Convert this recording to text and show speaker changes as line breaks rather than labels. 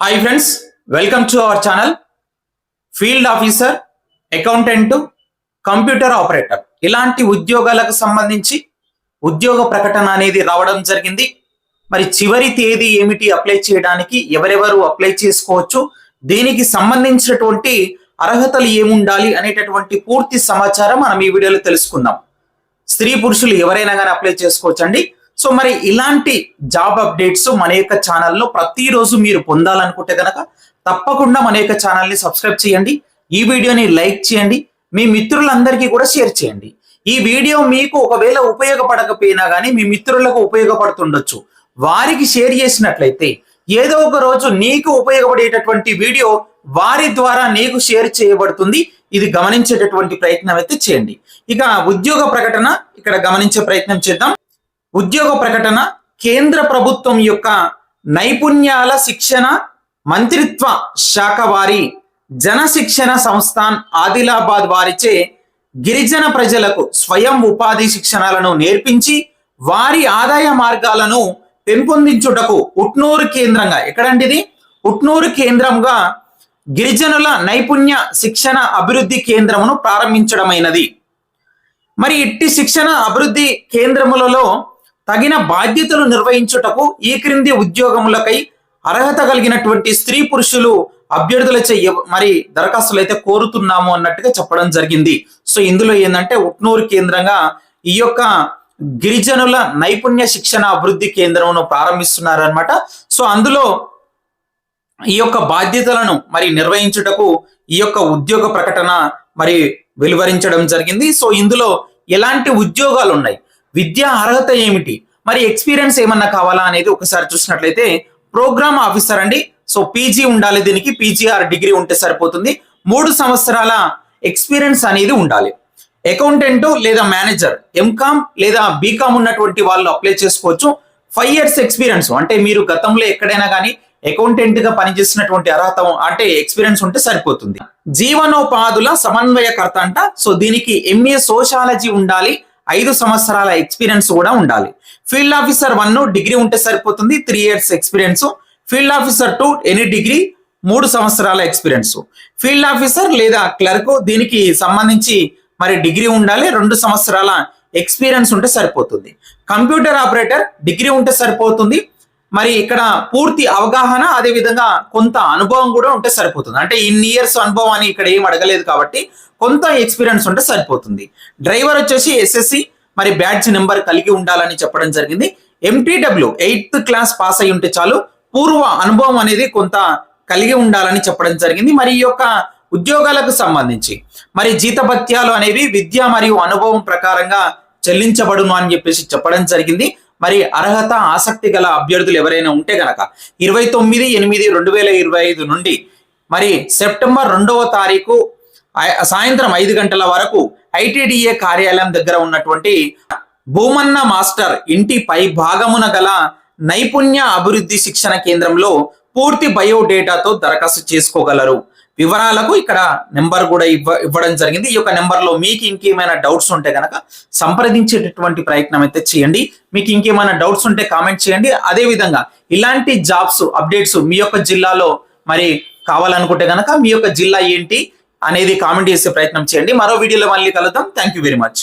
Hi friends welcome to our channel field officer accountant computer operator ఇలాంటి ఉద్యోగాలకు సంబంధించి ఉద్యోగ ప్రకటన అనేది రావడం జరిగింది. మరి చివరి తేదీ ఏమిటి అప్లై చేయడానికి ఎవరెవరు అప్లై చేసుకోవచ్చు? దీనికి సంబంధించినటువంటి అర్హతలు ఏముండాలి అనేటటువంటి పూర్తి సమాచారం మనం ఈ వీడియోలో తెలుసుకుందాం. స్త్రీ పురుషులు ఎవరైనా కానీ అప్లై చేసుకోవచ్చండి. సో మరి ఇలాంటి జాబ్ అప్డేట్స్ మన యొక్క ఛానల్లో ప్రతిరోజు మీరు పొందాలనుకుంటే కనుక తప్పకుండా మన యొక్క ఛానల్ని సబ్స్క్రైబ్ చేయండి. ఈ వీడియోని లైక్ చేయండి. మీ మిత్రులందరికీ కూడా షేర్ చేయండి. ఈ వీడియో మీకు ఒకవేళ ఉపయోగపడకపోయినా కానీ మీ మిత్రులకు ఉపయోగపడుతుండొచ్చు. వారికి షేర్ చేసినట్లయితే ఏదో ఒక రోజు నీకు ఉపయోగపడేటటువంటి వీడియో వారి ద్వారా నీకు షేర్ చేయబడుతుంది. ఇది గమనించేటటువంటి ప్రయత్నం అయితే చేయండి. ఇక ఉద్యోగ ప్రకటన ఇక్కడ గమనించే ప్రయత్నం చేద్దాం. ఉద్యోగ ప్రకటన కేంద్ర ప్రభుత్వం యొక్క నైపుణ్యాల శిక్షణ మంత్రిత్వ శాఖ వారి జన శిక్షణ సంస్థాన్ ఆదిలాబాద్ వారిచే గిరిజన ప్రజలకు స్వయం ఉపాధి శిక్షణలను నేర్పించి వారి ఆదాయ మార్గాలను పెంపొందించుటకు ఉట్నూరు కేంద్రంగా ఎక్కడంటిది ఉట్నూరు కేంద్రంగా గిరిజనుల నైపుణ్య శిక్షణ అభివృద్ధి కేంద్రమును ప్రారంభించడమైనది. మరి ఇట్టి శిక్షణ అభివృద్ధి కేంద్రములలో తగిన బాధ్యతలు నిర్వహించుటకు ఈ క్రింది ఉద్యోగములకై అర్హత కలిగినటువంటి స్త్రీ పురుషులు అభ్యర్థులచే ఎవ- మరి దరఖాస్తులు అయితే కోరుతున్నాము అన్నట్టుగా చెప్పడం జరిగింది. సో ఇందులో ఏంటంటే ఉట్నూరు కేంద్రంగా ఈ యొక్క గిరిజనుల నైపుణ్య శిక్షణ అభివృద్ధి కేంద్రమును ప్రారంభిస్తున్నారనమాట సో అందులో ఈ యొక్క బాధ్యతలను మరి నిర్వహించుటకు ఈ యొక్క ఉద్యోగ ప్రకటన మరి వెలువరించడం జరిగింది. సో ఇందులో ఎలాంటి ఉద్యోగాలు ఉన్నాయి విద్యా అర్హత ఏమిటి? మరి ఎక్స్పీరియన్స్ ఏమన్నా కావాలా అనేది ఒకసారి చూసినట్లయితే ప్రోగ్రామ్ ఆఫీసర్ అండి. సో పీజీ ఉండాలి దీనికి. పీజీఆర్ డిగ్రీ ఉంటే సరిపోతుంది. మూడు సంవత్సరాల ఎక్స్పీరియన్స్ అనేది ఉండాలి. అకౌంటెంట్ లేదా మేనేజర్ ఎంకామ్ లేదా బీకామ్ ఉన్నటువంటి వాళ్ళు అప్లై చేసుకోవచ్చు. ఫైవ్ ఇయర్స్ ఎక్స్పీరియన్స్ అంటే మీరు గతంలో ఎక్కడైనా కానీ అకౌంటెంట్గా పనిచేసినటువంటి అర్హత అంటే ఎక్స్పీరియన్స్ ఉంటే సరిపోతుంది. జీవనోపాధుల సమన్వయకర్త అంట. సో దీనికి ఎంఏ సోషాలజీ ఉండాలి. ఐదు సంవత్సరాల ఎక్స్పీరియన్స్ కూడా ఉండాలి. ఫీల్డ్ ఆఫీసర్ వన్ డిగ్రీ ఉంటే సరిపోతుంది three years experience field officer two any degree మూడు సంవత్సరాల ఎక్స్పీరియన్స్ ఫీల్డ్ ఆఫీసర్ లేదా క్లర్క్ దీనికి సంబంధించి మరి డిగ్రీ ఉండాలి రెండు సంవత్సరాల ఎక్స్పీరియన్స్ ఉంటే సరిపోతుంది. కంప్యూటర్ ఆపరేటర్ డిగ్రీ ఉంటే సరిపోతుంది మరి ఇక్కడ పూర్తి అవగాహన అదే విధంగా కొంత అనుభవం కూడా ఉంటే సరిపోతుంది. అంటే ఇన్ని ఇయర్స్ అనుభవం అని ఇక్కడ ఏం అడగలేదు కాబట్టి కొంత ఎక్స్పీరియన్స్ ఉంటే సరిపోతుంది. డ్రైవర్ వచ్చేసి ఎస్ఎస్సి మరి బ్యాడ్జ్ నెంబర్ కలిగి ఉండాలని చెప్పడం జరిగింది. ఎంటీడబ్ల్యూ ఎయిత్ క్లాస్ పాస్ అయి ఉంటే చాలు పూర్వ అనుభవం అనేది కొంత కలిగి ఉండాలని చెప్పడం జరిగింది. మరి ఈ యొక్క ఉద్యోగాలకు సంబంధించి మరి జీతభత్యాలు అనేవి విద్య మరియు అనుభవం ప్రకారంగా చెల్లించబడును అని చెప్పేసి చెప్పడం జరిగింది. మరి అర్హత ఆసక్తి గల అభ్యర్థులు ఎవరైనా ఉంటే గనక ఇరవై తొమ్మిది ఎనిమిది రెండు వేల ఇరవై ఐదు నుండి మరి సెప్టెంబర్ రెండవ తారీఖు సాయంత్రం ఐదు గంటల వరకు ఐటీడీఏ కార్యాలయం దగ్గర ఉన్నటువంటి భూమన్న మాస్టర్ ఇంటి పై భాగమున గల నైపుణ్య అభివృద్ధి శిక్షణ కేంద్రంలో పూర్తి బయోడేటాతో దరఖాస్తు చేసుకోగలరు. వివరాలకు ఇక్కడ నెంబర్ కూడా ఇవ్వ ఇవ్వడం జరిగింది. ఈ యొక్క నెంబర్లో మీకు ఇంకేమైనా డౌట్స్ ఉంటే కనుక సంప్రదించేటటువంటి ప్రయత్నం అయితే చేయండి. మీకు ఇంకేమైనా డౌట్స్ ఉంటే కామెంట్ చేయండి. అదే విధంగా ఇలాంటి జాబ్స్ అప్డేట్స్ మీ యొక్క జిల్లాలో మరి కావాలనుకుంటే కనుక మీ యొక్క జిల్లా ఏంటి అనేది కామెంట్ చేసే ప్రయత్నం చేయండి. మరో వీడియోలో మళ్ళీ కలుద్దాం. Thank you very much